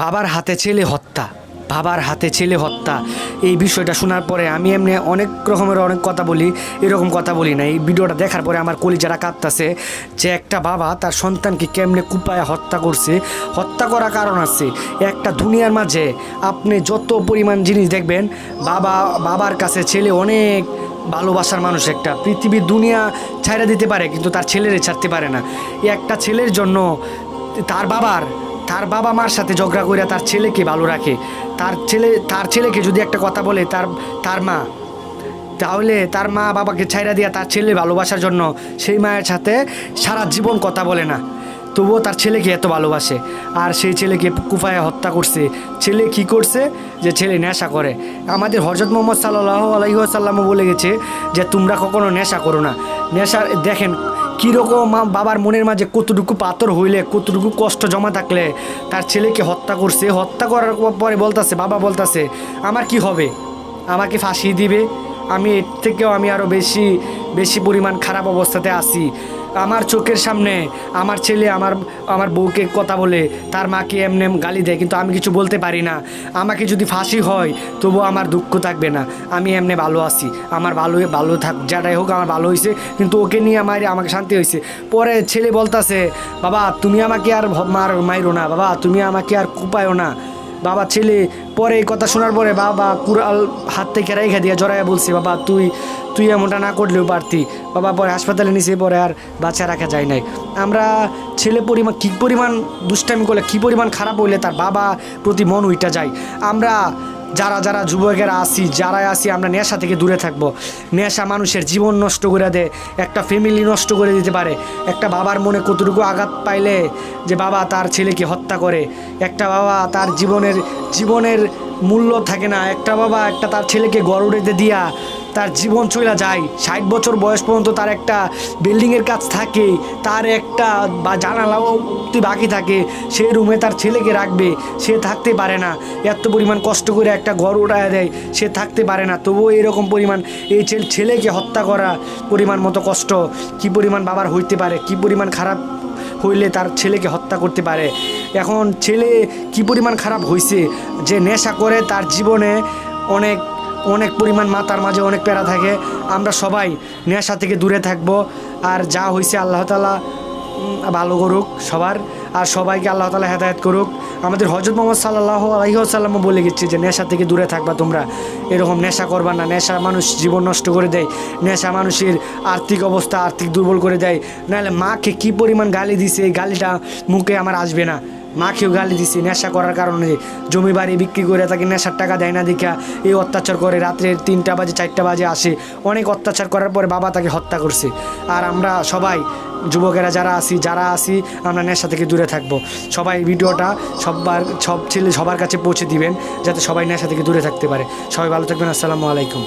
বাবার হাতে ছেলে হত্যা, বাবার হাতে ছেলে হত্যা। এই বিষয়টা শোনার পরে আমি এমনি অনেক রকমের অনেক কথা বলি, এরকম কথা বলি না। এই ভিডিওটা দেখার পরে আমার কলিজারা কাঁদতাছে যে একটা বাবা তার সন্তানকে কেমনে কুপায় হত্যা করছে, হত্যা করার কারণ আছে। একটা দুনিয়ার মাঝে আপনি যত পরিমাণ জিনিস দেখবেন, বাবা, বাবার কাছে ছেলে অনেক ভালোবাসার মানুষ একটা। পৃথিবীর দুনিয়া ছাইড়া দিতে পারে, কিন্তু তার ছেলেরে ছাড়তে পারে না। একটা ছেলের জন্য তার বাবার তার বাবা মার সাথে ঝগড়া করে তার ছেলেকে ভালো রাখে। তার ছেলে, তার ছেলেকে যদি একটা কথা বলে, তার তার মা, তাহলে তার মা বাবাকে ছাইরা দিয়া তার ছেলে ভালোবাসার জন্য সেই মায়ের সাথে সারা জীবন কথা বলে না। তবুও তার ছেলেকে এত ভালোবাসে। আর সেই ছেলেকে কুফায় হত্যা করছে। ছেলে কি করছে? যে ছেলে নেশা করে। আমাদের হজরত মোহাম্মদ সাল্লাহ আলহিহাসাল্লামও বলে গেছে যে, তোমরা কখনো নেশা করো না। নেশা দেখেন কীরকম বাবার মনের মাঝে কতটুকু পাথর হইলে, কতটুকু কষ্ট জমা থাকলে তার ছেলেকে হত্যা করছে? হত্যা করার পরে বলতাছে, বাবা বলতাছে, আমার কি হবে? আমাকে ফাঁসিয়ে দিবে? আমি এর থেকেও আমি আরও বেশি বেশি পরিমাণ খারাপ অবস্থাতে আছি। আমার চোখের সামনে আমার ছেলে আমার আমার বউকে কথা বলে, তার মাকে এমনি গালি দেয়, কিন্তু আমি কিছু বলতে পারি না। আমাকে যদি ফাঁসি হয়, তবু আমার দুঃখ থাকবে না। আমি এমনি ভালো আছি। আমার ভালো ভালো থাক, যাটাই হোক আমার ভালো হয়েছে কিন্তু ওকে নিয়ে আমার, আমাকে শান্তি হয়েছে পরে ছেলে বলতাছে, বাবা, তুমি আমাকে আর মার, মাইরো না, বাবা, তুমি আমাকে আর কুপায়ও না। বাবা, ছেলে, পরে এই কথা শোনার পরে বাবা কুড়াল হাত থেকে রেখে দিয়ে জড়াইয়া বলছে, বাবা, তুই তুই এমনটা না করলেও পারতি। বাবা, পরে হাসপাতালে নিচে পরে আর বাচ্চা রাখা যায় নাই। আমরা ছেলে পরিমাণ কী পরিমাণ দুষ্টামি করলে, কী পরিমাণ খারাপ হইলে তার বাবা প্রতি মন উইটা যায়। আমরা যারা যারা যুবকেরা আসি যারাই আসি আমরা নেশা থেকে দূরে থাকব। নেশা মানুষের জীবন নষ্ট করে দেয় একটা ফ্যামিলি নষ্ট করে দিতে পারে। একটা বাবার মনে কতটুকু আঘাত পাইলে যে বাবা তার ছেলেকে হত্যা করে। একটা বাবা তার জীবনের জীবনের মূল্য থাকে না। একটা বাবা একটা তার ছেলেকে গড় উড়েতে দিয়া তার জীবন চলে যায়। ষাট বছর বয়স পর্যন্ত তার একটা বিল্ডিংয়ের কাজ থাকে, তার একটা বা জানালাও বাকি থাকে। সেই রুমে তার ছেলেকে রাখবে, সে থাকতে পারে না। এত পরিমাণ কষ্ট করে একটা ঘর উঠায় দেয়, সে থাকতে পারে না। তবুও এরকম পরিমাণ এই ছেলেকে হত্যা করা পরিমাণ মতো কষ্ট। কি পরিমাণ বাবার হইতে পারে, কি পরিমাণ খারাপ হইলে তার ছেলেকে হত্যা করতে পারে? এখন ছেলে কি পরিমাণ খারাপ হয়েছে যে নেশা করে তার জীবনে অনেক অনেক পরিমাণ মাতার মাঝে অনেক প্যারা থাকে। আমরা সবাই নেশা থেকে দূরে থাকব আর যা হয়েছে আল্লাহ তালা ভালো করুক সবার। আর সবাইকে আল্লাহ তালা হেদায়ত করুক। আমাদের হজরত মোহাম্মদ সাল্লাহ আলহিহাসাল্লামও বলে গেছে যে, নেশা থেকে দূরে থাকবা তোমরা। এরকম নেশা করবা না। নেশা মানুষ জীবন নষ্ট করে দেয়। নেশা মানুষের আর্থিক অবস্থা আর্থিক দুর্বল করে দেয়। নাহলে মাকে কি পরিমাণ গালি দিছে, এই গালিটা মুখে আমার আসবে না। মাকেও গালি দিছে, নেশা করার কারণে। জমি বাড়ি বিক্রি করে তাকে নেশার টাকা দেয় না দেখা। এই অত্যাচার করে রাত্রে তিনটা বাজে, চারটা বাজে আসে। অনেক অত্যাচার করার পরে বাবা তাকে হত্যা করছে। আর আমরা সবাই, যুবকেরা যারা আছি যারা আছি, আমরা নেশা থেকে দূরে থাকব। সবাই ভিডিওটা সবার সব ছেলে সবার কাছে পৌঁছে দিবেন, যাতে সবাই নেশা থেকে দূরে থাকতে পারে। সবাই ভালো থাকবেন, আসসালামু আলাইকুম।